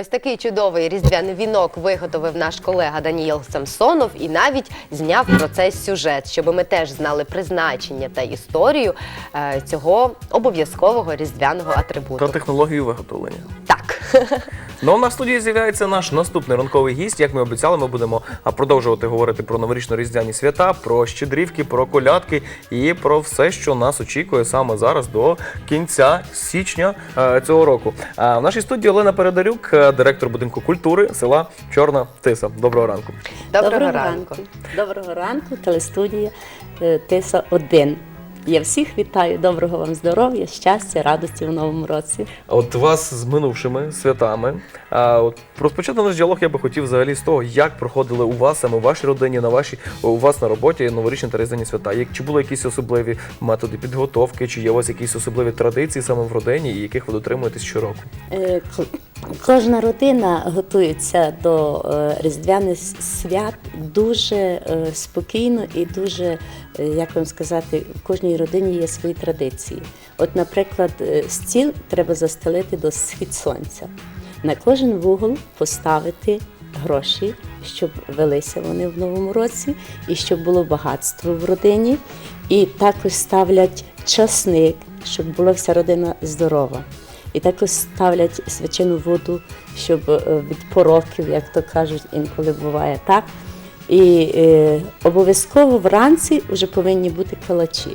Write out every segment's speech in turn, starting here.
Ось такий чудовий різдвяний вінок виготовив наш колега Даніїл Самсонов і навіть зняв про це сюжет, щоб ми теж знали призначення та історію е, цього обов'язкового різдвяного атрибуту. технологію виготовлення. Так. Ну, а на студії з'являється наш наступний ранковий гість. Як ми обіцяли, ми будемо а, продовжувати говорити про новорічно-різдвяні свята, про щедрівки, про колядки і про все, що нас очікує саме зараз до кінця січня е, цього року. А в нашій студії Олена Передарюк, е, директор будинку культури села Чорна Тиса. Доброго ранку. Доброго, ранку. Доброго ранку, телестудія е, Тиса 1. Я всіх вітаю, доброго вам здоров'я, щастя, радості в новому році. От вас з минувшими святами. А от розпочати наш діалог я би хотів взагалі з того, як проходили у вас саме у вашій родині, на вашій у вас на роботі новорічні та різдвяні свята. Як чи були якісь особливі методи підготовки, чи є у вас якісь особливі традиції саме в родині, і яких ви дотримуєтесь щороку? Е, Кожна родина готується до е, різдвяних свят дуже е, спокійно і дуже, як вам сказати, в кожній родині є свої традиції. От, наприклад, стіл треба застелити до схід сонця. На кожен вугол поставити гроші, щоб велися вони в новому році, і щоб було багатство в родині. І також ставлять часник, щоб була вся родина здорова. І також ставлять свячену воду, щоб е, від пороків, як то кажуть, інколи буває так. І е, обов'язково вранці вже повинні бути калачі.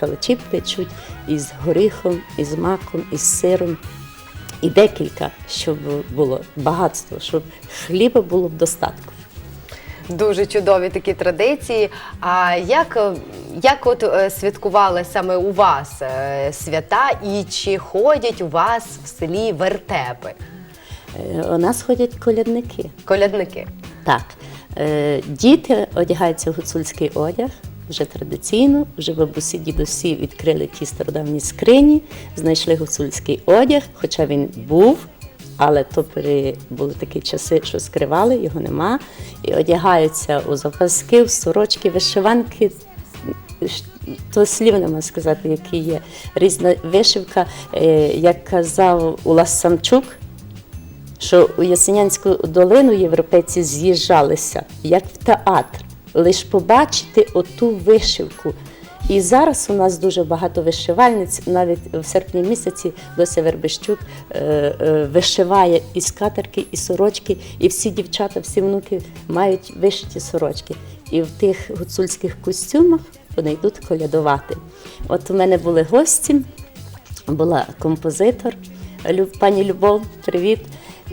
Калачі печуть із горіхом, із маком, із сиром. І декілька, щоб було багатство, щоб хліба було в достатку. Дуже чудові такі традиції. А як, як от е, святкували саме у вас е, свята, і чи ходять у вас в селі вертепи, Е, У нас ходять колядники. колядники? Так, діти одягаються в гуцульський одяг. Вже традиційно, вже бабусі, дідусі відкрили ті стародавні скрині, знайшли гуцульський одяг, хоча він був, але то були такі часи, що скривали, його нема. І одягаються у запаски, в сорочки, вишиванки. То слів нема сказати, які є. Різна вишивка, е, як казав Улас Самчук, що у Ясенянську долину європейці з'їжджалися, як в театр, лише побачити оту вишивку. І зараз у нас дуже багато вишивальниць, навіть в серпні місяці Дося Вербищук е, е, вишиває і скатерки, і сорочки, і всі дівчата, всі внуки мають вишиті сорочки. І в тих гуцульських костюмах вони йдуть колядувати. От у мене були гості, була композитор пані Любов, привіт.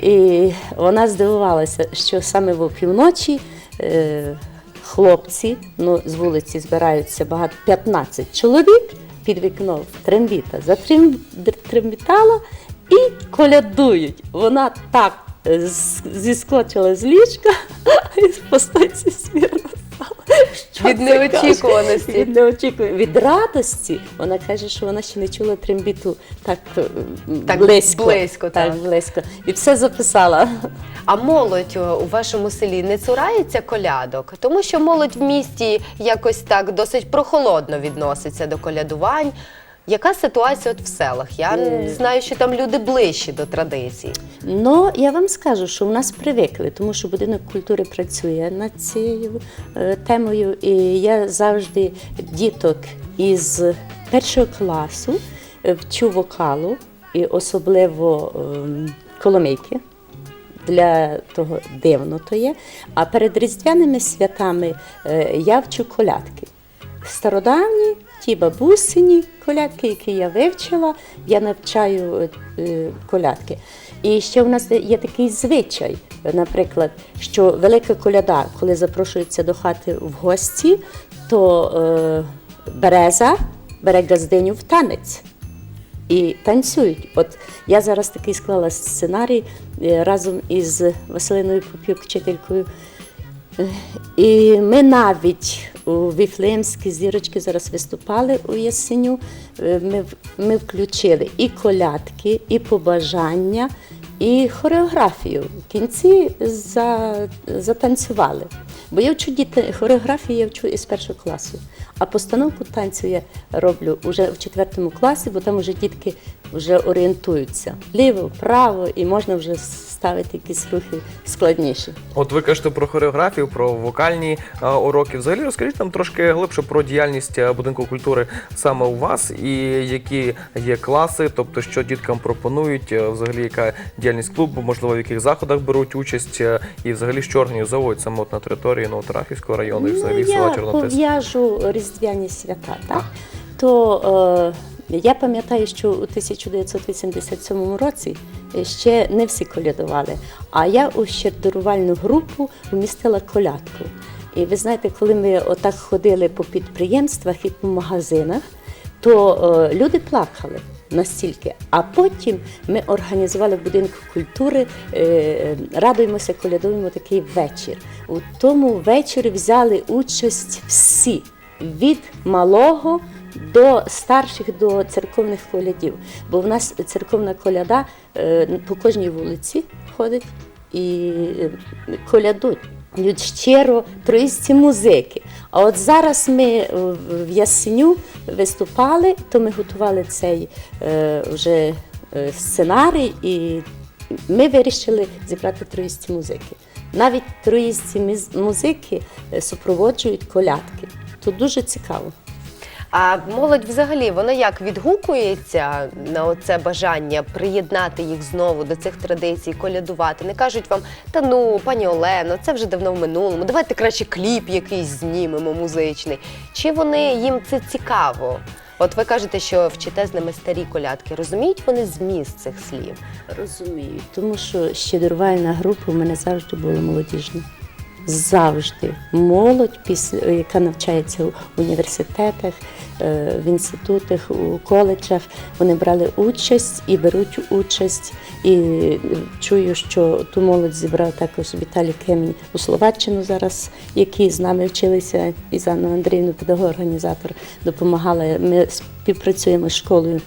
І вона здивувалася, що саме в опівночі е, хлопці ну, з вулиці збираються багато 15 чоловік під вікном трембіта затрембітала і колядують. Вона так е, зіскочила з ліжка і по стойці смірно Від неочікуваності. Від неочікуваності. Від радості. Вона каже, що вона ще не чула трембіту так, е, Так близько. близько, так. так, близько. І все записала. А молодь у вашому селі не цурається колядок, тому що молодь в місті якось так досить прохолодно відноситься до колядувань. Яка ситуація от в селах? Я Е. знаю, що там люди ближчі до традицій. Ну, я вам скажу, що в нас привикли, тому що будинок культури працює над цією е, темою. І я завжди діток із першого класу е, вчу вокалу, і особливо ем, коломийки. Для того дивно то є. А перед різдвяними святами е, я вчу колядки. Стародавні, ті бабусині колядки, які я вивчила, я навчаю е, колядки. І ще в нас є такий звичай, наприклад, що велика коляда, коли запрошується до хати в гості, то е, береза бере газдиню в танець і танцюють. От я зараз такий склала сценарій е, разом із Василиною Попюк, вчителькою. Е, І ми навіть у Віфлеємській зірочки зараз виступали у Ясеню. Е, Ми, ми включили і колядки, і побажання, і хореографію. В кінці за, затанцювали. Бо я вчу діти хореографію, я вчу із першого класу. А постановку танцю я роблю вже в четвертому класі, бо там вже дітки вже орієнтуються ліво, право, і можна вже ставити якісь рухи складніші. От ви кажете про хореографію, про вокальні е, уроки. Взагалі розкажіть нам трошки глибше про діяльність е, будинку культури саме у вас і які є класи, тобто що діткам пропонують, е, взагалі яка діяльність клубу, можливо, в яких заходах беруть участь, е, і взагалі що організовують саме от на території Новотрахівського району і взагалі ну, села я Чорнотис. пов'яжу різдвяні свята, так? То е, я пам'ятаю, що у 1987 році ще не всі колядували, а я у щедрувальну групу вмістила колядку. І ви знаєте, коли ми отак ходили по підприємствах і по магазинах, то е, люди плакали настільки. А потім ми організували в будинку культури, е, радуємося, колядуємо такий вечір. У тому вечорі взяли участь всі від малого до старших до церковних колядів. Бо в нас церковна коляда е, по кожній вулиці ходить і е, колядуть.Ють щиро троїсті музики. А от зараз ми в Ясеню виступали, то ми готували цей е, вже сценарій, і ми вирішили зібрати троїсті музики. Навіть троїсті музики супроводжують колядки. То дуже цікаво. А молодь взагалі вона як відгукується на оце бажання приєднати їх знову до цих традицій, колядувати? Не кажуть вам, та ну, пані Олено, це вже давно в минулому. Давайте краще кліп якийсь знімемо музичний. Чи вони їм це цікаво? От ви кажете, що вчите з ними старі колядки. Розуміють вони зміст цих слів? Розумію, тому що щедрувальна група в мене завжди була молодіжна. Завжди молодь, яка навчається в університетах, е, в інститутах, у коледжах, вони брали участь і беруть участь. І чую, що ту молодь зібрав також Віталій Кемінь у Словаччину зараз, які з нами вчилися, і з Анною Андріївною, педагог-організатор, допомагала. Ми співпрацюємо з школою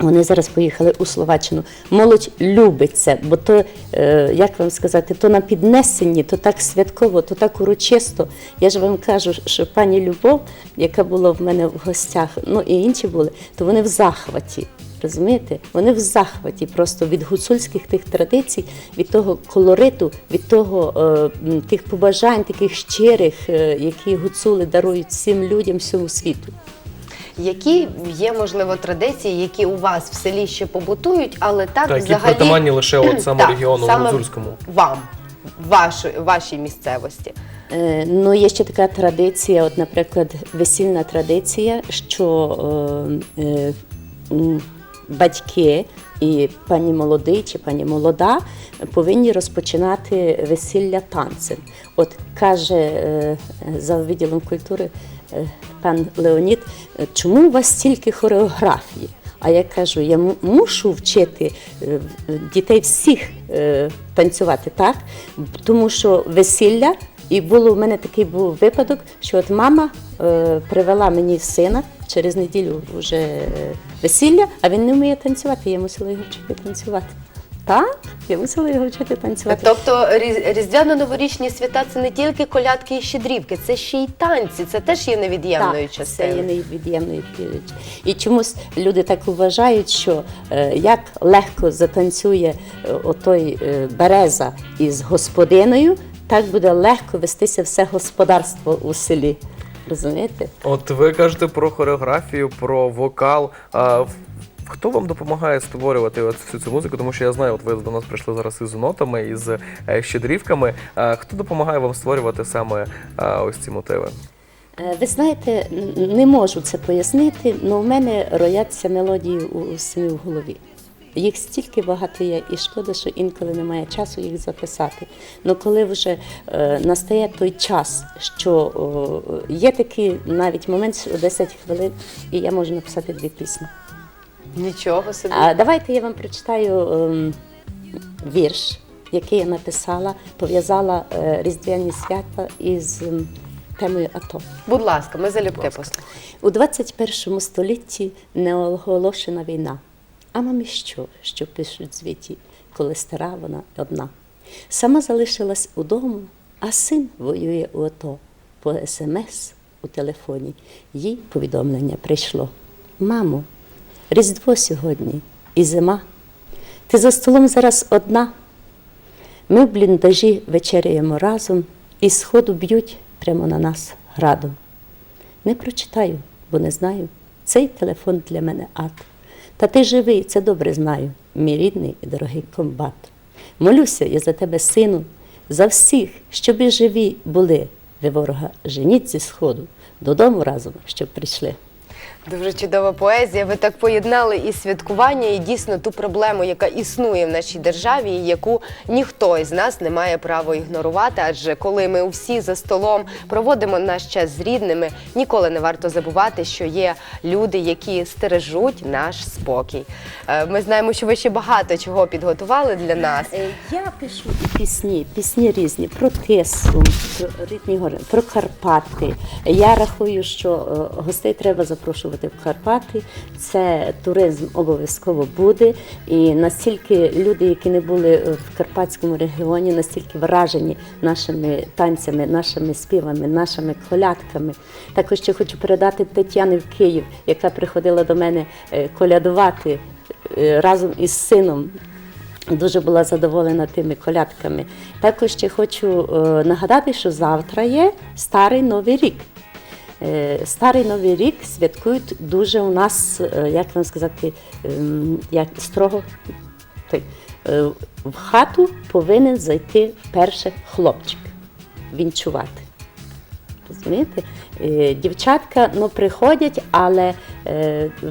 вони зараз поїхали у Словаччину. Молодь любить це, бо то, е, як вам сказати, то на піднесенні, то так святково, то так урочисто. Я ж вам кажу, що пані Любов, яка була в мене в гостях, ну і інші були, то вони в захваті. Розумієте? Вони в захваті просто від гуцульських тих традицій, від того колориту, від того е, тих побажань, таких щирих, е, які гуцули дарують всім людям всьому світу. Які є, можливо, традиції, які у вас в селі ще побутують, але так, Так, взагалі притаманні лише от саме Так, регіону саме гуцульському. Вам, вашої, вашій місцевості. Е, Ну, є ще така традиція, от, наприклад, весільна традиція, що е, е, батьки і пані молодий чи пані молода повинні розпочинати весілля танцем. От каже е, за відділом культури е, пан Леонід, «Е, чому у вас стільки хореографії? А я кажу, я мушу вчити е, дітей всіх е, танцювати так, тому що весілля, і було в мене такий був випадок, що от мама привела мені сина через неділю вже весілля, а він не вміє танцювати. Я мусила його вчити танцювати. Так, я мусила його вчити танцювати. Тобто різ- різдвяно-новорічні свята це не тільки колядки і щедрівки, це ще й танці, це теж є невід'ємною Так, це є невід'ємною. І чомусь люди так вважають, що е, як легко затанцює е, отой е, береза із господиною, так буде легко вестися все господарство у селі. Розумієте? От ви кажете про хореографію, про вокал. А хто вам допомагає створювати от всю цю музику? Тому що я знаю, от ви до нас прийшли зараз із нотами, із е, щедрівками. Хто допомагає вам створювати саме ось ці мотиви? Е, Ви знаєте, не можу це пояснити, але в мене рояться мелодії у, самій в голові. Їх стільки багато є, і шкода, що інколи немає часу їх записати. Ну коли вже е, настає той час, що о, є такий навіть момент, що 10 хвилин, і я можу написати дві пісні. Нічого собі. А давайте я вам прочитаю ем, вірш, який я написала, пов'язала е, різдвяні свята із ем, темою АТО. Будь ласка, ми залюбки послухаємо. У 21 столітті не оголошена війна. А мамі що, що пишуть звіті, коли стара вона одна. Сама залишилась удома, а син воює у АТО. По смс у телефоні їй повідомлення прийшло. Мамо, Різдво сьогодні і зима. Ти за столом зараз одна, Ми в бліндажі вечеряємо разом і сходу б'ють прямо на нас градом. Не прочитаю, бо не знаю. Цей телефон для мене ад. Та ти живий, це добре знаю, мій рідний і дорогий комбат. Молюся я за тебе, сину, за всіх, щоб і живі були. Ви ворога женіть зі сходу, додому разом, щоб прийшли. Дуже чудова поезія. Ви так поєднали і святкування, і дійсно ту проблему, яка існує в нашій державі, і яку ніхто із нас не має права ігнорувати. Адже коли ми всі за столом проводимо наш час з рідними, ніколи не варто забувати, що є люди, які стережуть наш спокій. Е, Ми знаємо, що ви ще багато чого підготували для нас. Е, Я пишу пісні, пісні різні про Тису, про рідні гори, про Карпати. Я рахую, що е, гостей треба запрошувати в Карпати. Це туризм обов'язково буде. І настільки люди, які не були в Карпатському регіоні, настільки вражені нашими танцями, нашими співами, нашими колядками. Також ще хочу передати Тетяни в Київ, яка приходила до мене е, колядувати е, разом із сином. Дуже була задоволена тими колядками. Також ще хочу е, нагадати, що завтра є старий новий рік. Е, Старий новий рік святкують дуже у нас, е, як вам сказати, ем, як строго. е, В хату повинен зайти вперше хлопчик, вінчувати. Розумієте? Дівчатка ну, приходять, але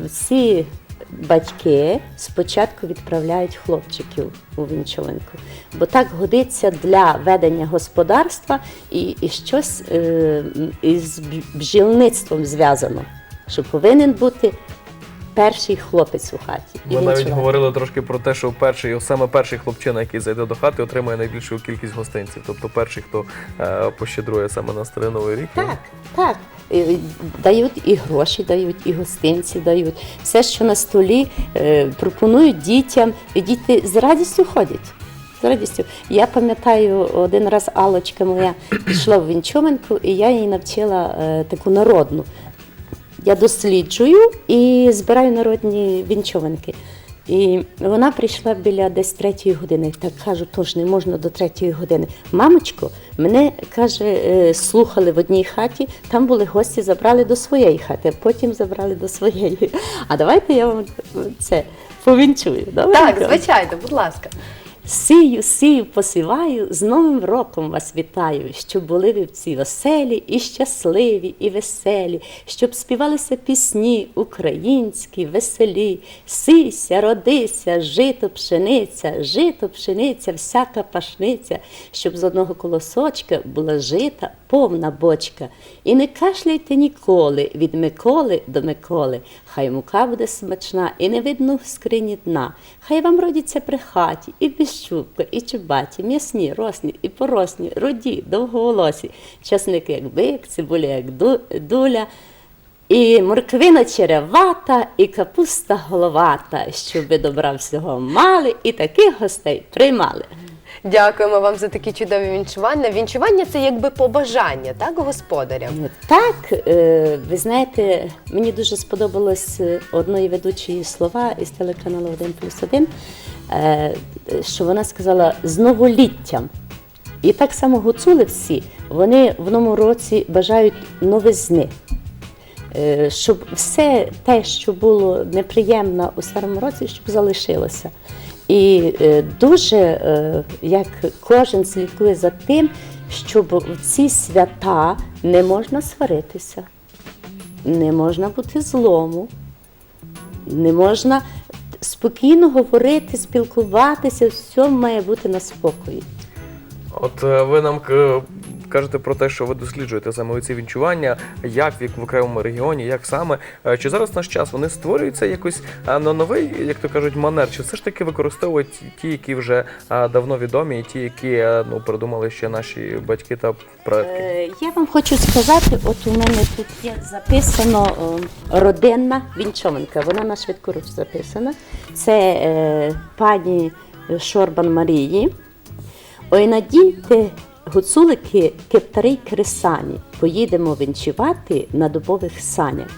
всі батьки спочатку відправляють хлопчиків у вінчованку, бо так годиться для ведення господарства і, і щось е, із бджільництвом зв'язано, що повинен бути перший хлопець у хаті. і Ми навіть вінчувати. говорили трошки про те, що перший, саме перший хлопчина, який зайде до хати, отримує найбільшу кількість гостинців. Тобто перший, хто е, пощедрує саме на старий новий рік. Так, так. Е, Дають і гроші, дають, і гостинці дають. Все, що на столі, е, пропонують дітям, і діти з радістю ходять. З радістю. Я пам'ятаю, один раз Аллочка моя пішла в Вінчоменку, і я її навчила е, таку народну. Я досліджую і збираю народні вінчованки. І вона прийшла біля десь третьої години. Так кажу, тож не можна до третьої години. Мамочко, мене каже, е, слухали в одній хаті, там були гості, забрали до своєї хати, потім забрали до своєї. А давайте я вам це повінчую. Так, звичайно, будь ласка. Сію, сію, посіваю, з Новим роком вас вітаю, щоб були ви всі веселі і щасливі, і веселі, щоб співалися пісні українські, веселі. Сися, родися, жито пшениця, жито пшениця, всяка пашниця, щоб з одного колосочка була жита повна бочка. І не кашляйте ніколи від Миколи до Миколи. Хай мука буде смачна і не видно в скрині дна. Хай вам родяться при хаті, і біщупка, і чубаті, м'ясні, росні, і поросні, руді, довговолосі, часник як бик, цибуля як дуля. І морквина черевата, і капуста головата, щоби добра всього мали, і таких гостей приймали. Дякуємо вам за такі чудові вінчування. Вінчування це якби побажання, так, господарям. Так, е, ви знаєте, мені дуже сподобалось е, одної ведучої слова із телеканалу 1 плюс 1, е, що вона сказала з новоліттям. І так само гуцули всі, вони в новому році бажають новизни. Щоб все те, що було неприємно у старому році, щоб залишилося. І е, дуже е, як кожен слідкує за тим, щоб в ці свята не можна сваритися, не можна бути злому, не можна спокійно говорити, спілкуватися, все має бути на спокої. От е, ви нам кажете про те, що ви досліджуєте саме ці вінчування, як в окремому регіоні, як саме. Е, Чи зараз наш час вони створюються якось е, на новий, як то кажуть, манер? Чи все ж таки використовують ті, які вже е, давно відомі, і ті, які ну придумали ще наші батьки та предки? Я вам хочу сказати, от у мене тут є записано родинна вінчованка. Вона на швидкоруч записана. Це е, пані Шорбан Марії. Ой, надійте, гуцулики, кептари й кресані, поїдемо вінчувати на дубових санях.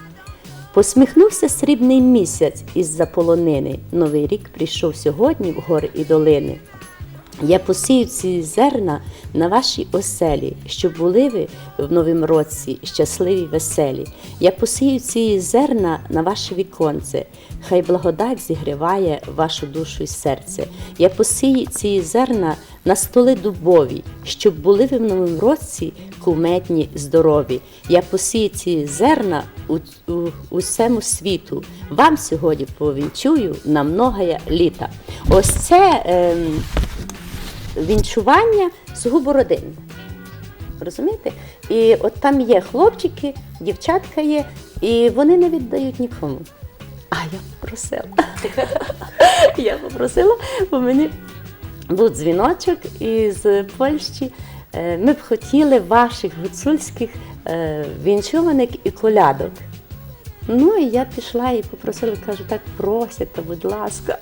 Посміхнувся срібний місяць із-за полонини. Новий рік прийшов сьогодні в гори і долини. Я посію ці зерна на вашій оселі, щоб були ви в новому році щасливі, веселі. Я посію ці зерна на ваше віконце, хай благодать зігріває вашу душу і серце. Я посію ці зерна на столи дубові, щоб були ви в новому році куметні, здорові. Я посію ці зерна у, у, усьому світу. Вам сьогодні повінчую на многое літа. Ось це. ем, вінчування сугубо родинне. Розумієте? І от там є хлопчики, дівчатка є, і вони не віддають нікому. А я попросила. я попросила, бо мені був дзвіночок із Польщі. Е, Ми б хотіли ваших гуцульських е, і колядок. Ну і я пішла і попросила, кажу, так просять, та будь ласка.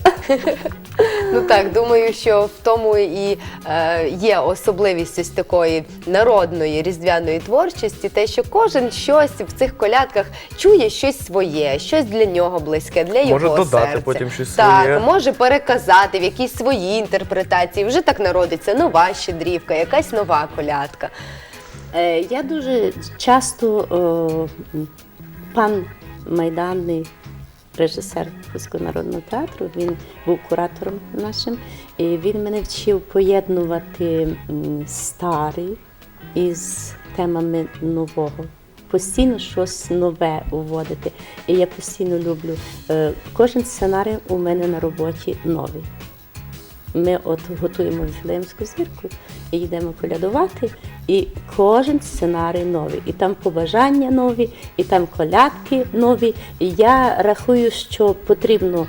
Ну так, думаю, що в тому і е, є особливість ось такої народної різдвяної творчості, те, що кожен щось в цих колядках чує щось своє, щось для нього близьке, для його Може додати серця. потім щось так, своє. може переказати в якісь свої інтерпретації. Вже так народиться нова щедрівка, якась нова колядка. Е, Я дуже часто о, пан Майданний, режисер Хуського народного театру, він був куратором нашим, і він мене вчив поєднувати старий із темами нового. Постійно щось нове уводити. І я постійно люблю. е, Кожен сценарій у мене на роботі новий. Ми от готуємо Віфлеємську зірку і йдемо колядувати, і кожен сценарій новий, і там побажання нові, і там колядки нові. І я рахую, що потрібно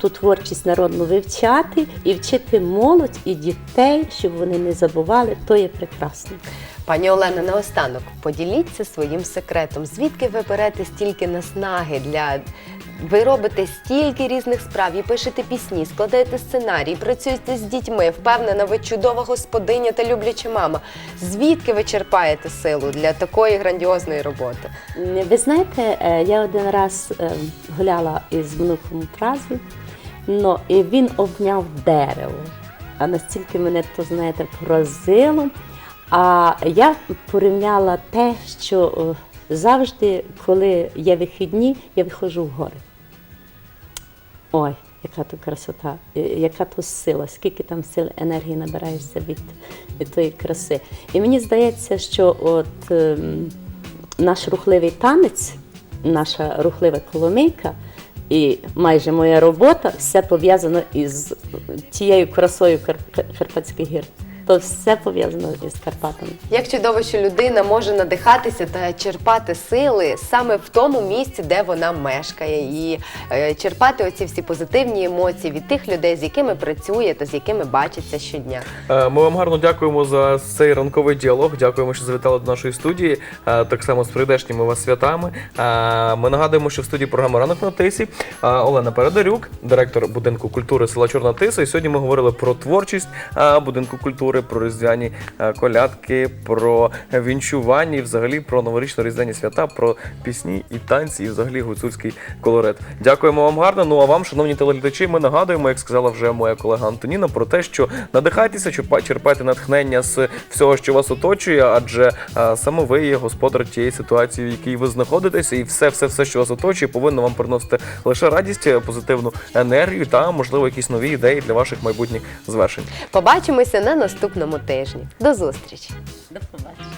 ту творчість народну вивчати і вчити молодь і дітей, щоб вони не забували, то є прекрасно. Пані Олена, наостанок, поділіться своїм секретом. Звідки ви берете стільки наснаги для. Ви робите стільки різних справ, і пишете пісні, складаєте сценарії, працюєте з дітьми. Впевнена, ви чудова господиня та любляча мама. Звідки ви черпаєте силу для такої грандіозної роботи? Ви знаєте, е, я один раз е, гуляла із внуком у Празі, ну, і він обняв дерево. А настільки мене то, знаєте, поразило. А я порівняла те, що е, завжди, коли є вихідні, я виходжу в гори. Ой, яка то красота, е, яка то сила, скільки там сил енергії набираєшся від, від тої краси. І мені здається, що от ем, наш рухливий танець, наша рухлива коломийка і майже моя робота все пов'язано із тією красою Кар- Карпатських гір. То все пов'язано із Карпатами. Як чудово, що людина може надихатися та черпати сили саме в тому місці, де вона мешкає, і е, черпати оці всі позитивні емоції від тих людей, з якими працює та з якими бачиться щодня. Е, Ми вам гарно дякуємо за цей ранковий діалог. Дякуємо, що завітали до нашої студії. Е, Так само з прийдешніми вас святами. Ми нагадуємо, що в студії програми Ранок на Тисі Олена Передарюк, директор будинку культури села Чорна Тиса. І сьогодні ми говорили про творчість будинку культури, про різдвяні е, колядки, про вінчування і взагалі про новорічно різдвяні свята, про пісні і танці, і взагалі гуцульський колорит. Дякуємо вам гарно. Ну а вам, шановні телеглядачі, ми нагадуємо, як сказала вже моя колега Антоніна, про те, що надихайтеся, черпа- черпайте натхнення з всього, що вас оточує, адже е, саме ви є господар тієї ситуації, в якій ви знаходитеся, і все, все, все, що вас оточує, повинно вам приносити лише радість, е, позитивну енергію та можливо якісь нові ідеї для ваших майбутніх звершень. Побачимося на наступному наступному тижні. До зустрічі! До побачення!